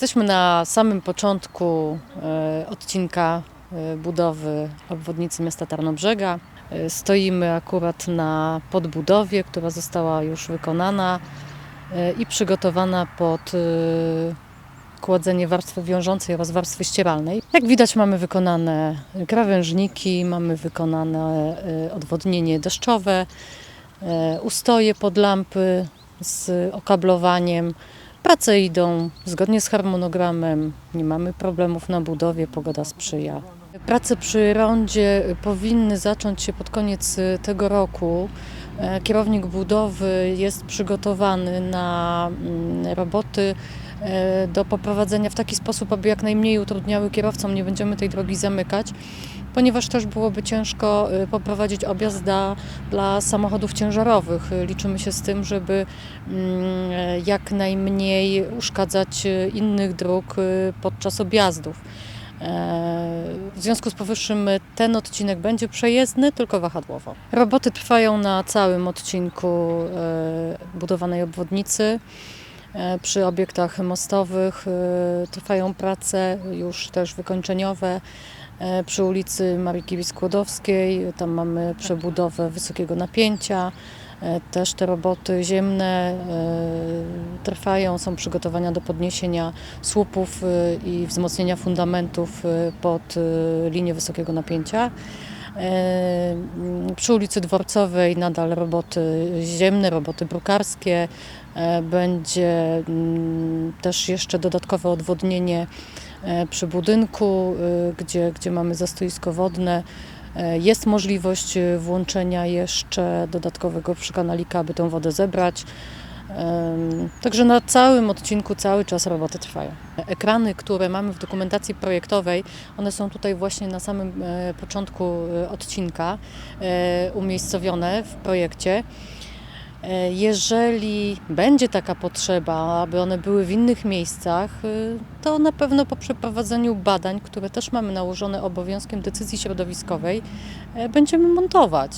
Jesteśmy na samym początku e, odcinka e, budowy obwodnicy miasta Tarnobrzega. E, Stoimy akurat na podbudowie, która została już wykonana i przygotowana pod kładzenie warstwy wiążącej oraz warstwy ścieralnej. Jak widać mamy wykonane krawężniki, mamy wykonane odwodnienie deszczowe, ustoje pod lampy z okablowaniem. Prace idą zgodnie z harmonogramem, nie mamy problemów na budowie, pogoda sprzyja. Prace przy rondzie powinny zacząć się pod koniec y, tego roku. E, Kierownik budowy jest przygotowany na mm, roboty do poprowadzenia w taki sposób, aby jak najmniej utrudniały kierowcom, nie będziemy tej drogi zamykać, ponieważ też byłoby ciężko y, poprowadzić objazd dla, dla samochodów ciężarowych. Y, Liczymy się z tym, żeby mm, e, jak najmniej uszkadzać innych dróg podczas objazdów. E, W związku z powyższym ten odcinek będzie przejezdny, tylko wahadłowo. Roboty trwają na całym odcinku e, budowanej obwodnicy. E, Przy obiektach mostowych e, trwają prace już też wykończeniowe. E, Przy ulicy Marii Skłodowskiej tam mamy przebudowę wysokiego napięcia. Też te roboty ziemne trwają, są przygotowania do podniesienia słupów i wzmocnienia fundamentów pod linię wysokiego napięcia. Przy ulicy Dworcowej nadal roboty ziemne, roboty brukarskie. E, Będzie mm, też jeszcze dodatkowe odwodnienie e, przy budynku, e, gdzie, gdzie mamy zastoisko wodne. Jest możliwość włączenia jeszcze dodatkowego przykanalika, aby tę wodę zebrać. Także na całym odcinku cały czas roboty trwają. Ekrany, które mamy w dokumentacji projektowej, one są tutaj właśnie na samym e, początku e, odcinka e, umiejscowione w projekcie. Jeżeli będzie taka potrzeba, aby one były w innych miejscach, to na pewno po przeprowadzeniu badań, które też mamy nałożone obowiązkiem decyzji środowiskowej, będziemy montować.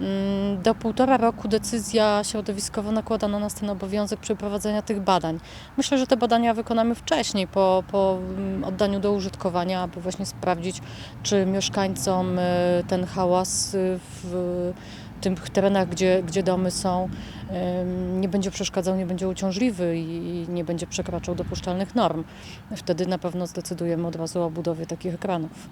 Mm, Do półtora roku decyzja środowiskowa nakłada na nas ten obowiązek przeprowadzenia tych badań. Myślę, że te badania wykonamy wcześniej, po, po mm, oddaniu do użytkowania, aby właśnie sprawdzić, czy mieszkańcom y, ten hałas y, w tych terenach, gdzie, gdzie domy są, nie będzie przeszkadzał, nie będzie uciążliwy i nie będzie przekraczał dopuszczalnych norm. Wtedy na pewno zdecydujemy od razu o budowie takich ekranów.